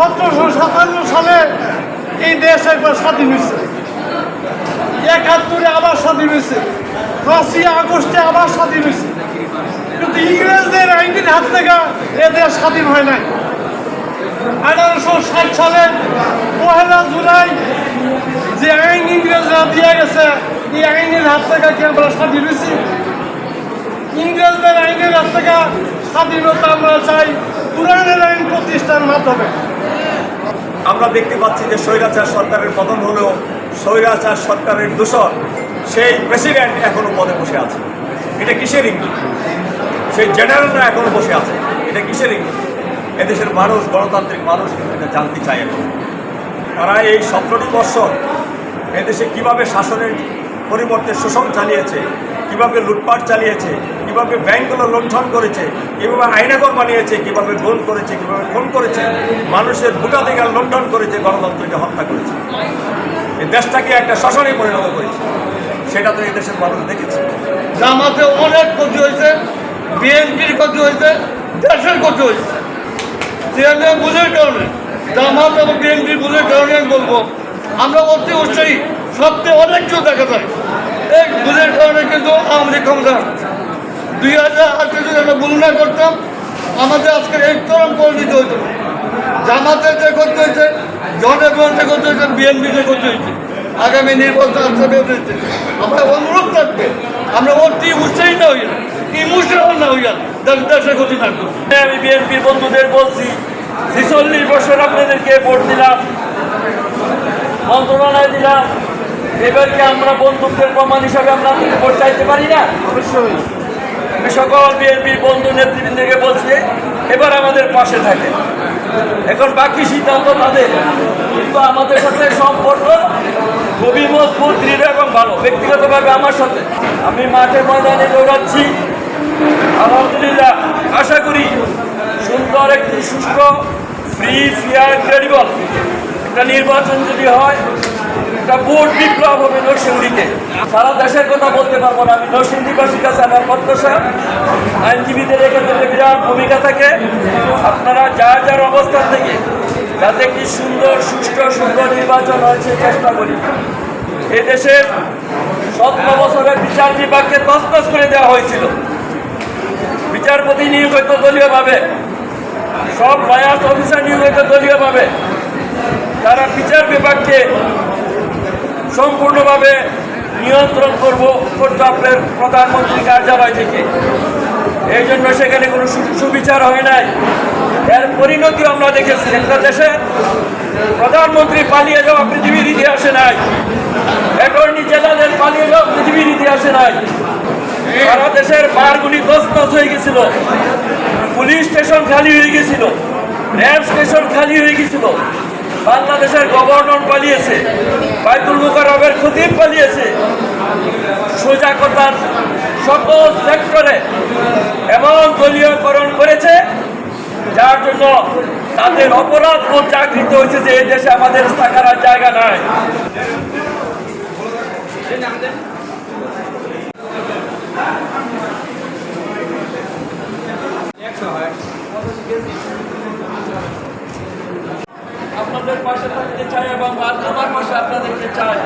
সতেরোশো সাতান্ন সালে এই দেশ একবার স্বাধীন হয়েছে। একাত্তরে আবার স্বাধীন হয়েছে। পাঁচই আগস্টে আবার স্বাধীন হয়েছে। কিন্তু ইংরেজদের আইনের হাত থেকে এ দেশ স্বাধীন হয় নাই। আঠারোশো ষাট সালে পহেলা জুলাই যে আইন ইংরেজরা দিয়ে গেছে, এই আইনের হাত থেকে কি আমরা স্বাধীন হয়েছি? ইংরেজদের আইনের হাত থেকে স্বাধীনতা আমরা চাই পুরাণের আইন প্রতিষ্ঠার মাধ্যমে। আমরা দেখতে পাচ্ছি যে স্বৈরাচার সরকারের পতন হলেও স্বৈরাচার সরকারের দূষণ সেই প্রেসিডেন্ট এখনও পদে বসে আছে। এটা কিসের ইঙ্গিত? সেই জেনারেলরা এখনও বসে আছে। এটা কিসের ইঙ্গিত? এদেশের মানুষ, গণতান্ত্রিক মানুষ কিন্তু এটা জানতে চায় এখন তারা এই সতেরোটি বৎসর এদেশে কীভাবে শাসনের পরিবর্তে শোষণ চালিয়েছে, কীভাবে লুটপাট চালিয়েছে কীভাবে ব্যাংকগুলো লুণ্ঠন করেছে, কীভাবে আইনাগর বানিয়েছে, কীভাবে গোল করেছে, কীভাবে খুন করেছে, মানুষের ভোটাধিকার লুণ্ঠন করেছে, গণতন্ত্রকে হত্যা করেছে। এই দেশটাকে একটা শাসনে পরিণত করেছে। সেটা তো এই দেশের মানুষ দেখেছে। জামাতে অনেক ক্ষতি হয়েছে, বিএনপির ক্ষতি হয়েছে, দেশের ক্ষতি হয়েছে। বুঝের কারণে, জামাত এবং বিএনপির বুঝের কারণে আমি বলব, আমরা অতি উৎসাহী সবচেয়ে অনেক কিছু দেখা যায়। এই বুঝের কারণে কিন্তু লীগ ক্ষমতা। দুই হাজার আটে যদি আমরা ভুল না করতাম আমাদের আজকের এই চরম পরিণতি হইতো না। জামাতের যে করতে হয়েছে জনগণ যে করতে হয়েছে বিএনপি যে করতে হয়েছে আগামী নির্বাচন আসতে হয়েছে আমরা অনুরোধ থাকবে আমরা অতি উৎসাহী না হইয়া ইমোশনাল না হইয়া দেশ- দেশের ক্ষতি না করি আমি বিএনপির বন্ধুদের বলছি ছিচল্লিশ বছর আপনাদেরকে ভোট দিলাম মন্ত্রণালয় দিলাম এবারকে আমরা বন্ধুত্বের প্রমাণ হিসাবে আমরা ভোট চাইতে পারি না? অবশ্যই। সকল বিএনপির বন্ধু নেতৃবৃন্দকে বলছি, এবার আমাদের পাশে থাকে। এখন বাকি সিদ্ধান্ত তাদের। কিন্তু আমাদের সাথে সম্পর্ক খুবই মজবুত, দৃঢ় এবং ভালো। ব্যক্তিগতভাবে আমার সাথে। আমি মাঠে ময়দানে দৌড়াচ্ছি। আলহামদুলিল্লাহ, আশা করি সুন্দর একটি সুস্থ ফ্রি ফেয়ার ক্রেডিবল একটা নির্বাচন যদি হয় একটা ভোট বিপ্লব হবে নরসিংদীতে। সারা দেশের কথা বলতে পারব না আমি। নরসিংদীবাসীর কাছে আমার প্রত্যাশা, আইনজীবীদের এক্ষেত্রে বিরাট ভূমিকা থাকে। আপনারা যার যার অবস্থান থেকে যাতে একটি সুন্দর, সুষ্ঠু, সুন্দর নির্বাচন হয়েছে চেষ্টা করি। এই দেশের সতেরো বছরের বিচার বিভাগকে তসতস করে দেওয়া হয়েছিল। বিচারপতি নিয়োগ হইতো দলীয়ভাবে সব লয়ার্স অফিসার নিয়োগ হইতো দলীয়ভাবে তারা বিচার বিভাগকে সম্পূর্ণভাবে নিয়ন্ত্রণ করব করতো আপনার প্রধানমন্ত্রী কার্যালয় থেকে। এই জন্য সেখানে কোনো সুবিচার হয় নাই। এর পরিণতি আমরা দেখেছি। একটা দেশে প্রধানমন্ত্রী পালিয়ে যাওয়া পৃথিবীর ইতিহাসে নাই। অ্যাটর্নি জেনারেল পালিয়ে যাওয়া পৃথিবীর ইতিহাসে নাই। সারা দেশের বারগুলি দস্তস হয়ে গেছিল। পুলিশ স্টেশন খালি হয়ে গেছিল। র্যাব স্টেশন খালি হয়ে গেছিল। বাংলাদেশের গভর্নর পালিয়েছে। বাইতুল মুকারবের খতিব পালিয়েছে। সোজা কথার সকল সেক্টরে এমন দলীয়করণ করেছে, যার জন্য তাদের অপরাধ বোধ জাগৃত হয়েছে যে এই দেশে আমাদের থাকার জায়গা নাই। পাশে থাকতে চাই এবং আমার পাশে আপনাদেরকে চাই।